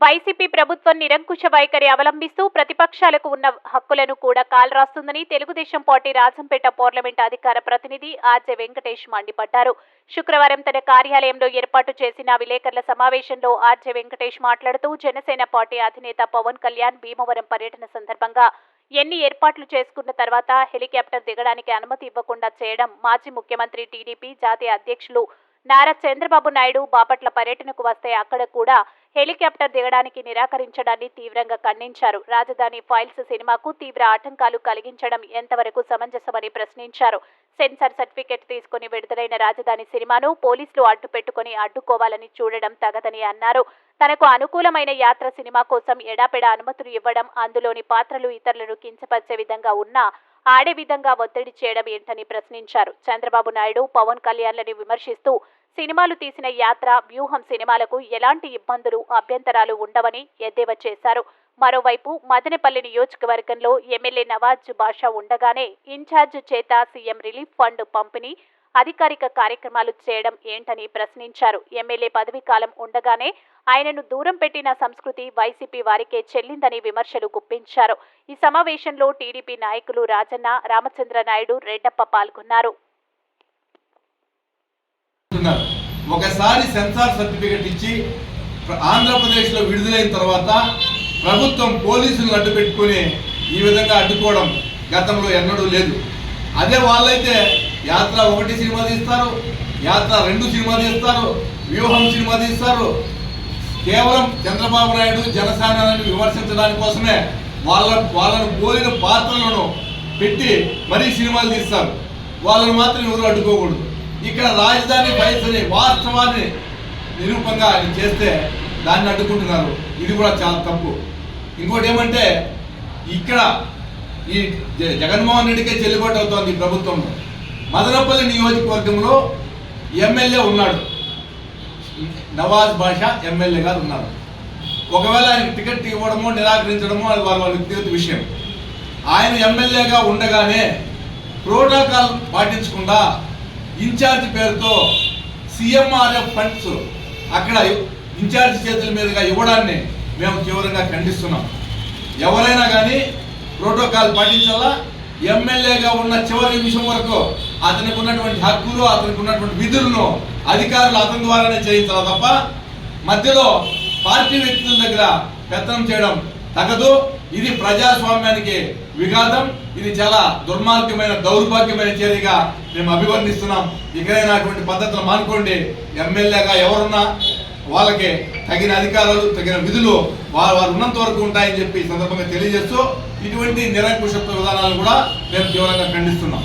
YCP ప్రభుత్వం నిరంకుశ వైఖరి అవలంబిస్తూ ప్రతిపక్షాలకు ఉన్న హక్కులను కూడా కాలరాస్తుందని తెలుగుదేశం పార్టీ రాజంపేట పార్లమెంట్ అధికార ప్రతినిధి ఆర్జే వెంకటేష్ మండిపడ్డారు. శుక్రవారం తన కార్యాలయంలో ఏర్పాటు చేసిన విలేకరుల సమావేశంలో ఆర్జే వెంకటేష్ మాట్లాడుతూ జనసేన పార్టీ అధినేత పవన్ కళ్యాణ్ భీమవరం పర్యటన సందర్భంగా ఎన్ని ఏర్పాట్లు చేసుకున్న తర్వాత హెలికాప్టర్ దిగడానికి అనుమతి ఇవ్వకుండా చేయడం మాజీ ముఖ్యమంత్రి టీడీపీ జాతీయ అధ్యక్షులు నారా చంద్రబాబు నాయుడు బాపట్ల పర్యటనకు వస్తే అక్కడ కూడా హెలికాప్టర్ దిగడానికి నిరాకరించడాన్ని తీవ్రంగా ఖండించారు. రాజధాని ఫైల్స్ సినిమాకు తీవ్ర ఆటంకాలు కలిగించడం ఎంతవరకు సమంజసమని ప్రశ్నించారు. సెన్సార్ సర్టిఫికెట్ తీసుకుని విడుదలైన రాజధాని సినిమాను పోలీసులు అడ్డుపెట్టుకుని అడ్డుకోవాలని చూడడం తగదని అన్నారు. తనకు అనుకూలమైన యాత్ర సినిమా కోసం ఎడాపెడా అనుమతులు ఇవ్వడం అందులోని పాత్రలు ఇతరులను కించపరిచే విధంగా ఉన్నా ఆడే విధంగా ఒత్తిడి చేయడం ఏంటని ప్రశ్నించారు. చంద్రబాబు నాయుడు పవన్ కళ్యాణ్లని విమర్శిస్తూ సినిమాలు తీసిన యాత్ర వ్యూహం సినిమాలకు ఎలాంటి ఇబ్బందులు అభ్యంతరాలు ఉండవని ఎద్దేవా చేశారు. మరోవైపు మదనపల్లి నియోజకవర్గంలో ఎమ్మెల్యే నవాజ్ బాషా ఉండగానే ఇన్ఛార్జ్ చేత సీఎం రిలీఫ్ ఫండ్ పంపిణీ అధికారిక కార్యక్రమాలు చేయడం ఏంటని ప్రశ్నించారు. ఎమ్మెల్యే పదవీ కాలం ఉండగానే ఆయనను దూరం పెట్టిన సంస్కృతి వైసీపీ వారికే చెల్లిందని విమర్శలు గుప్పించారు. ఈ సమావేశంలో టీడీపీ నాయకులు రాజన్న రామచంద్ర నాయుడు రెడ్డప్ప పాల్గొన్నారు. ఒకసారి సెన్సార్ సర్టిఫికెట్ ఇచ్చి ఆంధ్రప్రదేశ్లో విడుదలైన తర్వాత ప్రభుత్వం పోలీసులను అడ్డు పెట్టుకుని ఈ విధంగా అడ్డుకోవడం గతంలో ఎన్నడూ లేదు. అదే వాళ్ళైతే యాత్ర ఒకటి సినిమా తీస్తారు యాత్ర రెండు సినిమా తీస్తారు వ్యూహం సినిమా తీస్తారు కేవలం చంద్రబాబు నాయుడు జనసేనని విమర్శించడానికి కోసమే వాళ్ళ వాళ్ళను పోలిన పాత్రలను పెట్టి మరీ సినిమాలు తీస్తారు. వాళ్ళని మాత్రం ఎవరు అడ్డుకోకూడదు. ఇక్కడ రాజధాని బయటని వాస్తవాన్ని నిరూపంగా అది చేస్తే దాన్ని అడ్డుకుంటున్నారు. ఇది కూడా చాలా తప్పు. ఇంకోటి ఏమంటే ఇక్కడ ఈ జ- జగన్మోహన్ రెడ్డికే చెల్లుబాటు అవుతోంది ప్రభుత్వంలో. మదనపల్లి నియోజకవర్గంలో ఎమ్మెల్యే ఉన్నాడు. నవాజ్ బాషా ఎమ్మెల్యే గారు ఉన్నారు. ఒకవేళ ఆయనకి టికెట్ ఇవ్వడమో నిరాకరించడమో అది వాళ్ళ వాళ్ళ వ్యక్తిగత విషయం. ఆయన ఎమ్మెల్యేగా ఉండగానే ప్రోటోకాల్ పాటించకుండా ఇన్ఛార్జ్ పేరుతో సిఎంఆర్ఎఫ్ ఫండ్స్ అక్కడ ఇన్ఛార్జ్ చేతుల మీదుగా ఇవ్వడాన్ని మేము తీవ్రంగా ఖండిస్తున్నాం. ఎవరైనా కానీ ప్రోటోకాల్ పాటించాలా? ఎమ్మెల్యేగా ఉన్న చివరి నిమిషం వరకు అతనికి ఉన్నటువంటి హక్కులు అతనికి ఉన్నటువంటి విధులను అధికారులు అతని ద్వారానే చేయించాలి తప్ప మధ్యలో పార్టీ వ్యక్తుల దగ్గర పెత్తనం చేయడం తగదు. ఇది ప్రజాస్వామ్యానికి విఘాతం. ఇది చాలా దుర్మార్గమైన దౌర్భాగ్యమైన చర్యగా మేము అభివర్ణిస్తున్నాం. ఇకనైనా అటువంటి పద్ధతులు మానుకోండి. ఎమ్మెల్యేగా ఎవరున్నా వాళ్ళకి తగిన అధికారాలు తగిన విధులు వారు వారు ఉన్నంత వరకు ఉంటాయని చెప్పి సందర్భంగా తెలియజేస్తూ ఇటువంటి నిరంకుశత్వ విధానాలు కూడా మేము తీవ్రంగా ఖండిస్తున్నాం.